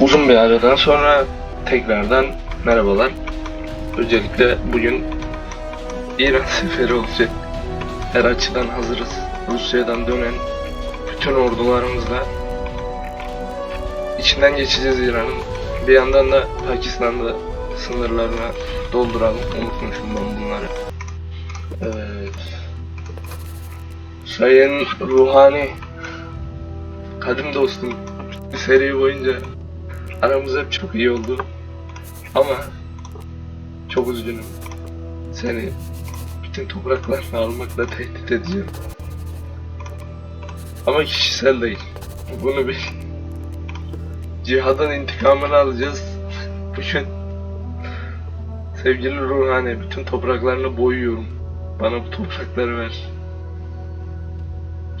Uzun bir aradan sonra tekrardan merhabalar. Özellikle bugün İran seferi olacak. Her açıdan hazırız. Rusya'dan dönen bütün ordularımızla içinden geçeceğiz İran'ın. Bir yandan da Pakistan'da sınırlarına dolduralım. Unutmuşum ben bunları. Evet. Sayın Ruhani, kadim dostum, seri boyunca aramız hep çok iyi oldu. Ama çok üzgünüm. Seni bütün topraklarını almakla tehdit edeceğim. Ama kişisel değil. Bunu bir cihadın intikamını alacağız. Bugün sevgili Ruhani bütün topraklarını boyuyorum. Bana bu toprakları ver.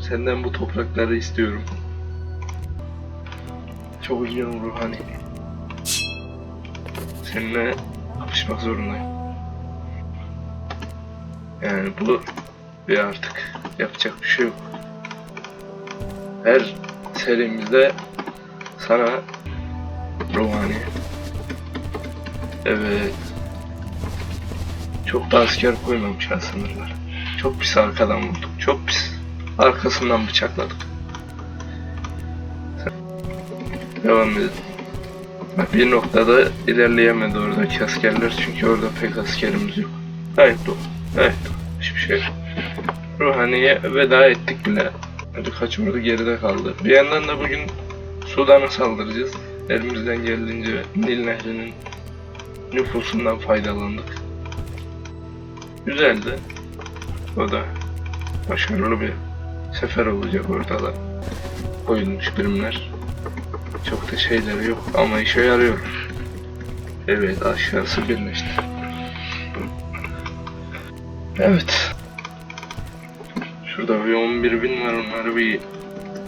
Senden bu toprakları istiyorum. Çok üzgünüm Ruhani. Seninle kapışmak zorundayım. Yani bu bir artık yapacak bir şey yok. Her serimizde sana Ruhani. Evet. Çok da asker koymamışlar sınırlar. Çok pis arkadan vurduk. Çok pis. Arkasından bıçakladık. Devam. Bak bir noktada ilerleyemedi oradaki askerler çünkü orada pek askerimiz yok. Doğru. Gayet doğru. Hiçbir şey yok. Ruhani'ye veda ettik bile. Birkaç ordu geride kaldı. Bir yandan da bugün Sudan'a saldıracağız. Elimizden geldiğince Nil Nehri'nin nüfusundan faydalandık. Güzeldi. O da başarılı bir sefer olacak orada da. Koyulmuş birimler. Çok da şeyleri yok ama işe yarıyor. Evet aşağısı birleşti. Evet. Şurada bir 11 bin var onları bir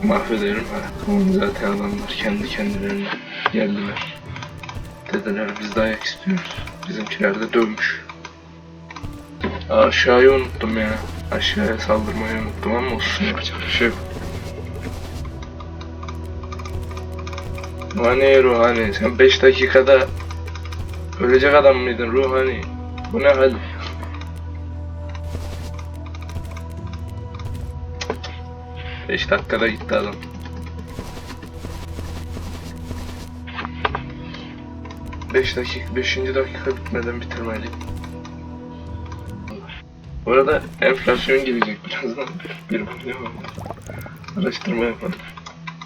mahvederim. Ha. Zaten adamlar kendi kendilerine geldiler. Dediler biz dayak istiyoruz. Bizimkiler de dövmüş. Aşağıyı unuttum ya. Aşağıya saldırmayı unuttum ama olsun yapacak bir şey yok. Ruhani Ruhani sen 5 dakikada ölecek adam mıydın Ruhani? Bu ne hal? Beş dakikada gitti adam. Beş dakika, beşinci dakika bitmeden bitirmeliyim. Bu arada enflasyon gelecek birazdan. Bir bakıyorum. Araştırma yapalım.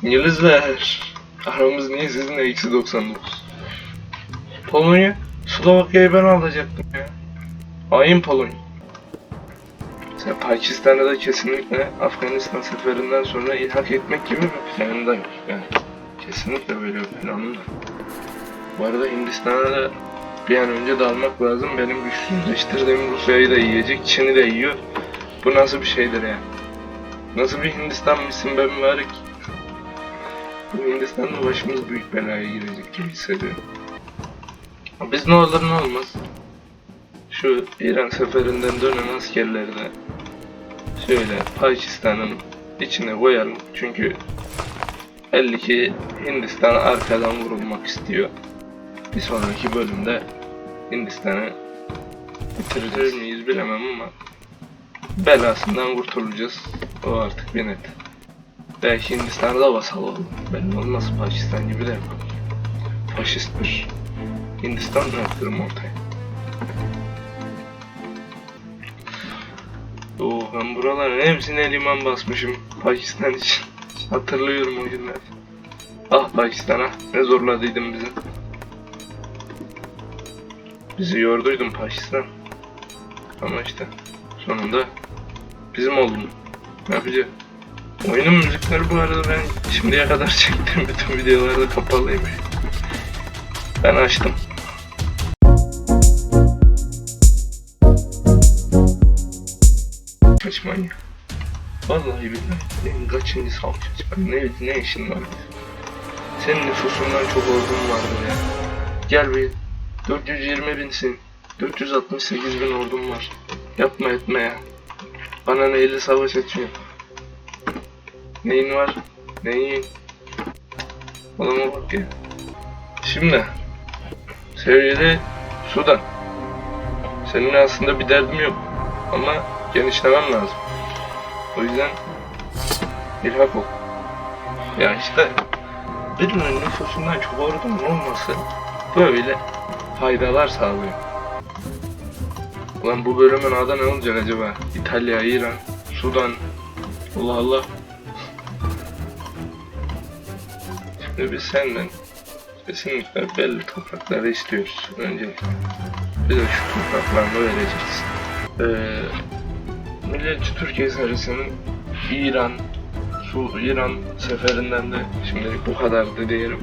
İngilizler. Aramız niye sizinle eksi 99? Polonya. Slovakya'yı ben alacaktım ya. Hain Polonya. Sen Pakistan'da da kesinlikle Afganistan seferinden sonra ilhak etmek gibi bir planın da yok. Yani kesinlikle böyle bir planım da. Bu arada Hindistan'a da bir an önce dalmak lazım. Benim güçsüzleştirdiğim Rusya'yı da yiyecek, Çin'i de yiyor. Bu nasıl bir şeydir yani? Nasıl bir Hindistan mısın ben mübarek? Bu Hindistan'da başımız büyük belaya girecek gibi hissediyorum. Biz ne olur ne olmaz. Şu İran seferinden dönen askerleri de şöyle Pakistan'ın içine koyalım. Çünkü belli ki Hindistan arkadan vurulmak istiyor. Bir sonraki bölümde Hindistan'ı bitirir miyiz bilemem ama belasından kurtulacağız. O artık bir net. Belki Hindistan'a da vasal olur. Belli olmaz Pakistan gibi de yapalım. Faşist bir Hindistan mı yaptırım ortaya? Oo ben buraların hepsine liman basmışım Pakistan için. Hatırlıyorum o günler. Ah Pakistan ah ne zorladıydın bizi. Bizi yorduydun Pakistan. Ama işte sonunda bizim oldun. Ne yapacağız? Oyunun müzikleri bu arada ben şimdiye kadar çektiğim bütün videolarda kapalıymış. Ben açtım. Kaçmayın ya. Vallahi billahi. Senin kaçıncı salçaç? Ne, ne işin var? Senin nüfusundan çok ordun vardır ya. Gel bir 420 binsin. 468 bin ordum var. Yapma etme ya. Bana neyle savaş açıyor? Neyin var? Neyin? Adama bak ya. Şimdi sevgili Sudan. Senin aslında bir derdim yok ama genişlemem lazım. O yüzden ilhak ol. Ya işte birinin nüfusundan çok ordunun olması böyle faydalar sağlıyor. Ulan bu bölümün adı ne olacak acaba? İtalya, İran, Sudan. Allah Allah. Şimdi biz senden kesinlikle belli toprakları istiyoruz öncelikle. Bize şu topraklarını vereceksin. Ee, Milliyetçi Türkiye serisinin İran, Su, İran seferinden de şimdilik bu kadardı diyelim.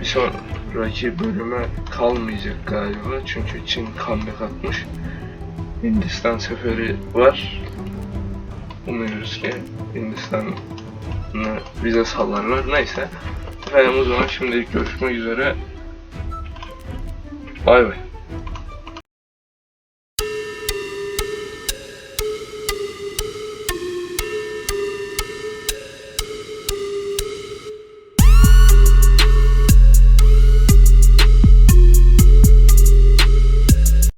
Bir sonraki bölüme kalmayacak galiba çünkü Çin comeback atmış. Hindistan seferi var. Umuyoruz ki Hindistan'a vize sallarlar. Neyse. Efendim o zaman şimdilik görüşmek üzere. Bay bay.